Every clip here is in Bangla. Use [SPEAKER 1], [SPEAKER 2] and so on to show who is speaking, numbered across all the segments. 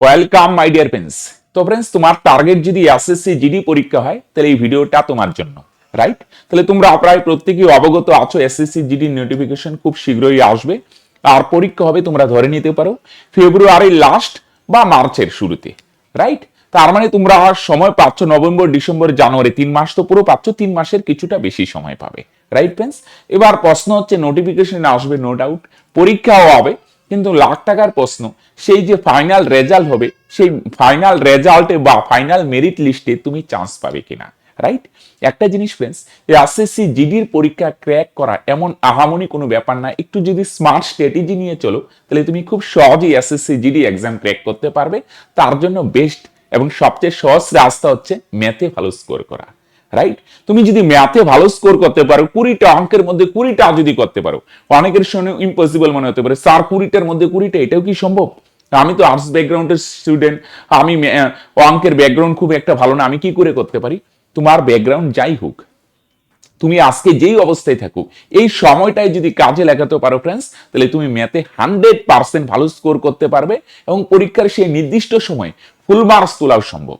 [SPEAKER 1] ওয়েলকাম মাই ডিয়ার ফ্রেন্ডস তো ফ্রেন্ডস তোমার টার্গেট যদি এসএসসি জিডি পরীক্ষা হয়, তাহলে এই ভিডিওটা তোমার জন্য রাইট তাহলে তোমরা প্রায় প্রত্যেকেই অবগত আছো এসএসসি জিডি নোটিফিকেশন খুব শীঘ্রই আসবে। আর পরীক্ষা হবে, তোমরা ধরে নিতে পারো ফেব্রুয়ারির লাস্ট বা মার্চের শুরুতে রাইট তার মানে তোমরা সময় পাচ্ছ নভেম্বর ডিসেম্বর জানুয়ারি তিন মাস তো পুরো পাচ্ছ, তিন মাসের কিছুটা বেশি সময় পাবে রাইট ফ্রেন্ডস এবার প্রশ্ন হচ্ছে নোটিফিকেশন আসবে নো ডাউট পরীক্ষাও হবে কিন্তু লাখ টাকার প্রশ্ন। সেই যে ফাইনাল রেজাল্ট হবে, সেই ফাইনাল রেজাল্টে বা ফাইনাল মেরিট লিস্টে তুমি চান্স পাবে কিনা রাইট একটা জিনিস ফ্রেন্ডস এসএসসি জিডির পরীক্ষা ক্র্যাক করা এমন আহামনি কোনো ব্যাপার না। একটু যদি স্মার্ট স্ট্র্যাটেজি নিয়ে চলো, তাহলে তুমি খুব সহজেই এসএসসি জিডি এক্সাম ক্র্যাক করতে পারবে। তার জন্য বেস্ট এবং সবচেয়ে সহজ রাস্তা হচ্ছে ম্যাথে ভালো স্কোর করা। রাইট তুমি যদি ম্যাথে ভালো স্কোর করতে পারো, কুড়িটা অঙ্কের মধ্যে কুড়িটা যদি করতে পারো, অনেকের শুনে ইম্পসিবল মনে হতে পারে। স্যার কুড়িটার মধ্যে কুড়িটা, এটাও কি সম্ভব? আমি তো আর্টস ব্যাকগ্রাউন্ডের স্টুডেন্ট আমি অঙ্কের ব্যাকগ্রাউন্ড খুব একটা ভালো না, আমি কি করে করতে পারি? তোমার ব্যাকগ্রাউন্ড যাই হোক, তুমি আজকে যেই অবস্থায় থাকো, এই সময়টাই যদি কাজে লাগাতে পারো ফ্রেন্ডস তাহলে তুমি ম্যাথে হান্ড্রেড পার্সেন্ট ভালো স্কোর করতে পারবে এবং পরীক্ষার সেই নির্দিষ্ট সময় ফুল মার্কস তোলাও সম্ভব।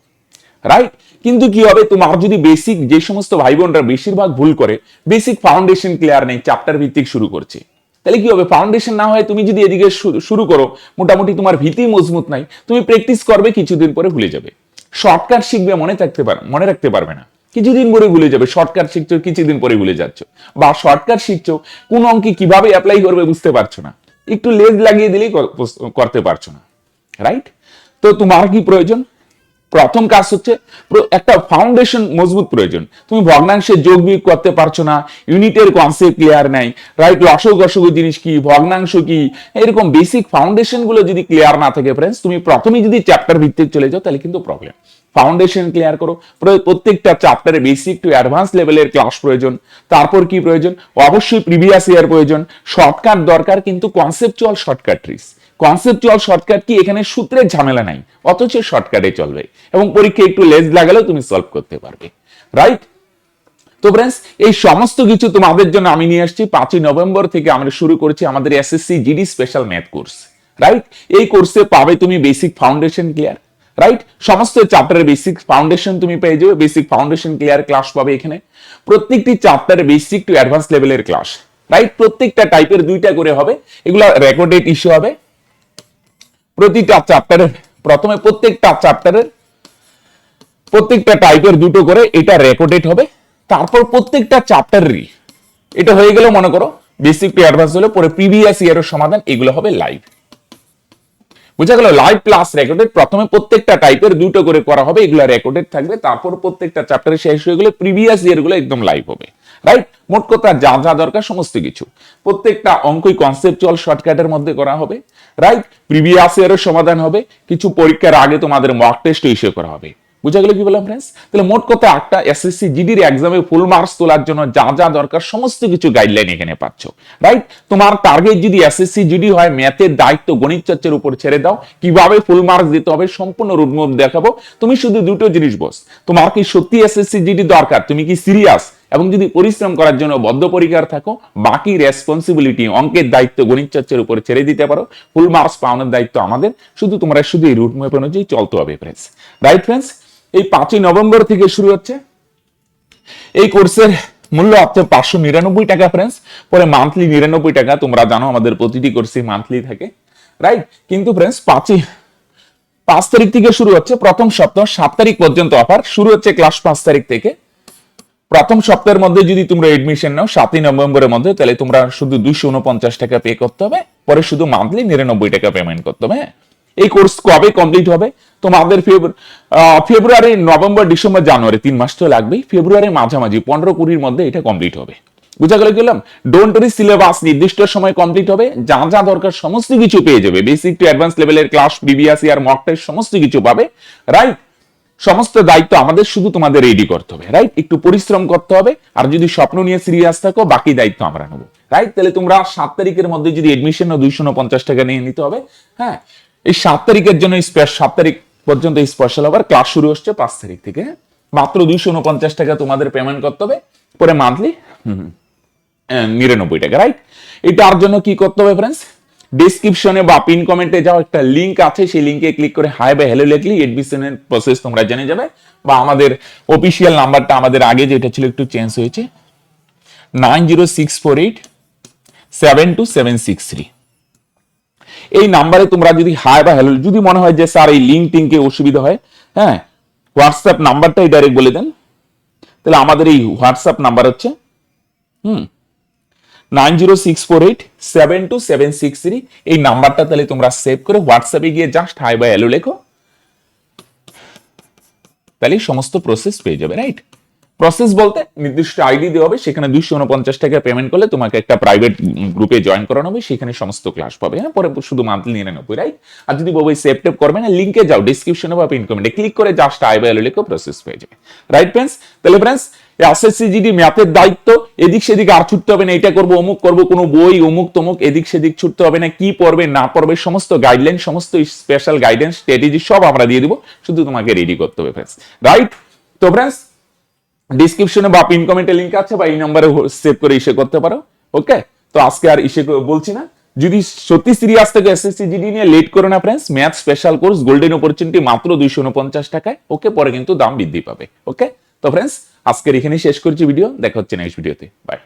[SPEAKER 1] রাইট কিন্তু কি হবে? তোমার যদি বেসিক যে সমস্ত ভাই বোনরা বেশিরভাগ ভুল করে বেসিক ফাউন্ডেশন ক্লিয়ার নেই চ্যাপ্টার ভিত্তিক শুরু করছে। তাহলে কি হবে? ফাউন্ডেশন না হয় তুমি যদি এদিকে শুরু করো, মোটামুটি তোমার ভীতি মজবুত নাই, তুমি প্র্যাকটিস করবে, কিছুদিন পরে ভুলে যাবে। শর্টকাট শিখবে মনে থাকতে পার, মনে রাখতে পারবে না। কিছুদিন পরে ভুলে যাবে শর্টকাট শিখছো, কিছুদিন পরে ভুলে যাচ্ছ। বা শর্টকাট শিখছো, কোন অঙ্কে কীভাবে অ্যাপ্লাই করবে বুঝতে পারছ না। একটু লেজ লাগিয়ে দিলেই করতে পারছ না। রাইট তো তোমার কি প্রয়োজন? প্রথম কাজ হচ্ছে একটা ফাউন্ডেশন মজবুত প্রয়োজন। তুমি ভগ্নাংশে যোগ বিয়োগ করতে পারছ না ইউনিটের কনসেপ্ট ক্লিয়ার নাই রাইট লসক অসুখ জিনিস কি, ভগ্নাংশ কি, এরকম বেসিক ফাউন্ডেশনগুলো যদি ক্লিয়ার না থাকে ফ্রেন্ডস তুমি প্রথমেই যদি চ্যাপ্টার ভিত্তিক চলে যাও, তাহলে কিন্তু প্রবলেম ফাউন্ডেশন ক্লিয়ার করো। প্রত্যেকটা চ্যাপ্টারে বেসিক টু অ্যাডভান্স লেভেলের ক্লাস প্রয়োজন। তারপর কি প্রয়োজন? অবশ্যই প্রিভিয়াস ইয়ার প্রয়োজন। শর্টকাট দরকার কিন্তু conceptual shortcut tricks conceptual shortcut কি? এখানে সূত্রের ঝামেলা নাই। অথচ শর্টকাটে চলবে। এবং পরীক্ষা একটু লেজ লাগালেও তুমি সলভ করতে পারবে। রাইট তো ফ্রেন্ডস এই সমস্ত কিছু তোমাদের জন্য আমি নিয়ে আসছি। পাঁচই নভেম্বর থেকে আমরা শুরু করেছি আমাদের SSC GD special math course right এই কোর্সে পাবে তুমি বেসিক ফাউন্ডেশন ক্লিয়ার রাইট সমস্ত চ্যাপ্টারের বেসিক ফাউন্ডেশন তুমি পেয়ে যাবে। বেসিক ফাউন্ডেশন ক্লিয়ার ক্লাস পাবে এখানে। প্রত্যেকটি চ্যাপ্টারে বেসিক টু অ্যাডভান্স লেভেলের ক্লাস রাইট প্রত্যেকটা টাইপের দুইটা করে হবে। এগুলো রেকর্ডেড ইস্যু হবে। প্রতিটা চ্যাপ্টারের প্রথমে প্রত্যেকটা চ্যাপ্টারের প্রত্যেকটা টাইপের দুটো করে এটা রেকর্ডেড হবে। তারপর প্রত্যেকটা চ্যাপ্টারেরই এটা হয়ে গেল মনে করো বেসিক টু অ্যাডভান্স হলে পরে প্রিভিয়াস ইয়ারের সমাধান এগুলো হবে লাইভ বুঝা গেল লাইভ প্লাস রেকর্ডেড প্রথমে প্রত্যেকটা টাইপের দুটো করে করা হবে, এগুলো রেকর্ডেড থাকবে, তারপর প্রত্যেকটা চ্যাপ্টারে শেষ হয়ে গেলে প্রিভিয়াস ইয়ারগুলো একদম লাইভ হবে। রাইট মোট কথা যা যা দরকার সমস্ত কিছু। প্রত্যেকটা অঙ্কই কনসেপচুয়াল শর্টকাটের মধ্যে করা হবে। রাইট প্রিভিয়াস ইয়ারের সমাধান হবে। কিছু পরীক্ষার আগে তোমাদের মক টেস্ট ইস্যু করা হবে। বুঝা গেল কি বললাম ফ্রেন্ডস তাহলে মোট কথা একটা এসএসসি জিডির এক্সামে ফুল মার্কস তোলার জন্য যা যা দরকার, সমস্ত কিছু গাইডলাইন এখানে পাচ্ছ। রাইট তোমার টার্গেট যদি এসএসসি জিডি হয় ম্যাথের দায়িত্ব গণিত চর্চার উপর ছেড়ে দাও। কীভাবে ফুল মার্কস দিতে হবে সম্পূর্ণ রুটমুভ দেখাবো। তুমি শুধু দুটো জিনিস বস তোমার কি সত্যি এসএসসি জিডি দরকার? তুমি কি সিরিয়াস এবং যদি পরিশ্রম করার জন্য বদ্ধপরিকার থাকো, বাকি রেসপন্সিবিলিটি অঙ্কের দায়িত্ব গণিত চর্চার উপরে ছেড়ে দিতে পারো। ফুল মার্কস পাওয়ানোর দায়িত্ব আমাদের। শুধু তোমরা শুধু এই রুট ম্যাপ অনুযায়ী চলতে হবে ফ্রেন্ডস রাইট ফ্রেন্ডস এই পাঁচই নভেম্বর থেকে শুরু হচ্ছে। এই কোর্সের মূল্য হচ্ছে পাঁচশো নিরানব্বই টাকা ফ্রেন্ডস পরে মান্থলি নিরানব্বই টাকা, তোমরা জানো আমাদের প্রতিটি কোর্সে মান্থলি থাকে। রাইট কিন্তু ফ্রেন্ডস পাঁচই পাঁচ তারিখ থেকে শুরু হচ্ছে, প্রথম সপ্তাহ, সাত তারিখ পর্যন্ত অফার শুরু হচ্ছে ক্লাস পাঁচ তারিখ থেকে। প্রথম সপ্তাহের মধ্যে যদি তোমরা এডমিশন নাও, সাতই নভেম্বরের মধ্যে, তাহলে তোমরা শুধু দুইশো উনপঞ্চাশ টাকা পে করতে হবে। পরে শুধু মান্থলি নিরানব্বই টাকা পেমেন্ট করতে হবে হ্যাঁ? এই কোর্স কবে কমপ্লিট হবে? তোমাদের ফেব্রু- ফেব্রুয়ারি, নভেম্বর, ডিসেম্বর, জানুয়ারি, তিন মাস তো লাগবেই। ফেব্রুয়ারি মাঝামাঝি, পনেরো কুড়ির মধ্যে এটা কমপ্লিট হবে। বুঝা গেল গেলাম ডোন্ট রি সিলেবাস নির্দিষ্ট সময় কমপ্লিট হবে। যা যা দরকার সমস্ত কিছু পেয়ে যাবে। বেসিক টু অ্যাডভান্স লেভেলের class previous year mock test সমস্ত কিছু পাবে। রাইট সমস্ত দায়িত্ব আমাদের, শুধু তোমাদের রেডি করতে হবে। রাইট একটু পরিশ্রম করতে হবে। আর যদি স্বপ্ন নিয়ে সিরিয়াস থাকো, বাকি দায়িত্ব আমরা নেব। রাইট তাহলে তোমরা সাত তারিখের মধ্যে যদি এডমিশন দুইশো পঞ্চাশ টাকা নিয়ে নিতে হবে। হ্যাঁ? এই সাত তারিখের জন্য সাত তারিখ পর্যন্ত স্পেশাল আবার ক্লাস শুরু হচ্ছে পাঁচ তারিখ থেকে? মাত্র দুইশো উনপঞ্চাশ টাকা তোমাদের পেমেন্ট করতে হবে। পরে মান্থলি নিরানব্বই টাকা রাইট এটার জন্য কি করতে হবে ফ্রেন্ডস ডিসক্রিপশনে বা পিন কমেন্টে যাও একটা লিঙ্ক আছে, সেই লিঙ্কে ক্লিক করে হাই বা হ্যালো লিখলি এডমিশনের প্রসেস তোমরা জেনে যাবে। বা আমাদের অফিসিয়াল নাম্বারটা আমাদের আগে যেটা ছিল একটু চেঞ্জ হয়েছে। Nine zero six four eight seven two seven six three এই নাম্বারে তোমরা যদি হাই বা হ্যালো যদি মনে হয় যে স্যার এই লিঙ্ক টিঙ্কে অসুবিধা হয় হ্যাঁ হোয়াটসঅ্যাপ নাম্বারটাই ডাইরেক্ট বলে দেন। তাহলে আমাদের এই হোয়াটসঅ্যাপ নাম্বার হচ্ছে, হুম nine zero six four eight seven two seven six three এই নাম্বারটা তাহলে তোমরা সেভ করে হোয়াটসঅ্যাপে গিয়ে জাস্ট হাই বা হ্যালো লেখো। তাহলে সমস্ত প্রসেস পেয়ে যাবে রাইট প্রসেস বলতে নির্দিষ্ট আইডি দেওয়া হবে, সেখানে দুইশো উনপঞ্চাশ টাকা পেমেন্ট করলে তোমাকে একটা প্রাইভেট গ্রুপে জয়েন করানো হবে, সেখানে সমস্ত ক্লাস পাবে। হ্যাঁ পরে শুধু মান্থলি নিরানব্বই রাইট আর যদি বলব সেভ টেপ করবে না লিঙ্কে যাও ডিসক্রিপশনে বা পিন কমেন্টে ক্লিক করে জাস্ট আই বা লিখো প্রসেস পেয়ে যাবে। রাইট ফ্রেন্ডস তাহলে ফ্রেন্ডস এসএসসি জিডি ম্যাথের দায়িত্ব, এদিক সেদিক আর ছুটতে হবে না, এটা করব, অমুক করব, কোনো বই, অমুক তমুক, এদিক সেদিক ছুটতে হবে না, কি পড়বে, না পড়বে, সমস্ত গাইডলাইন সমস্ত স্পেশাল গাইডেন্স স্ট্র্যাটেজি সব আমরা দিয়ে দিব, শুধু তোমাকে রেডি করতে হবে ফ্রেন্ডস রাইট তো ফ্রেন্ডস ডিসক্রিপশনে বা পিন কমেন্টে লিংক আছে বা এই নাম্বারে সেভ করে ইসে করতে পারো ওকে তো আজকে আর ইসে বলছি না। যদি সত্যি সিরিয়াস থেকে এসএসসি জিডি নিয়ে লেট করো না friends math special course golden opportunity মাত্র দুইশো উনপঞ্চাশ টাকায় ওকে পরে কিন্তু দাম বৃদ্ধি পাবে ওকে তো ফ্রেন্ডস আজকের এখানেই শেষ করছি ভিডিও দেখা হচ্ছে নেক্সট ভিডিওতে বাই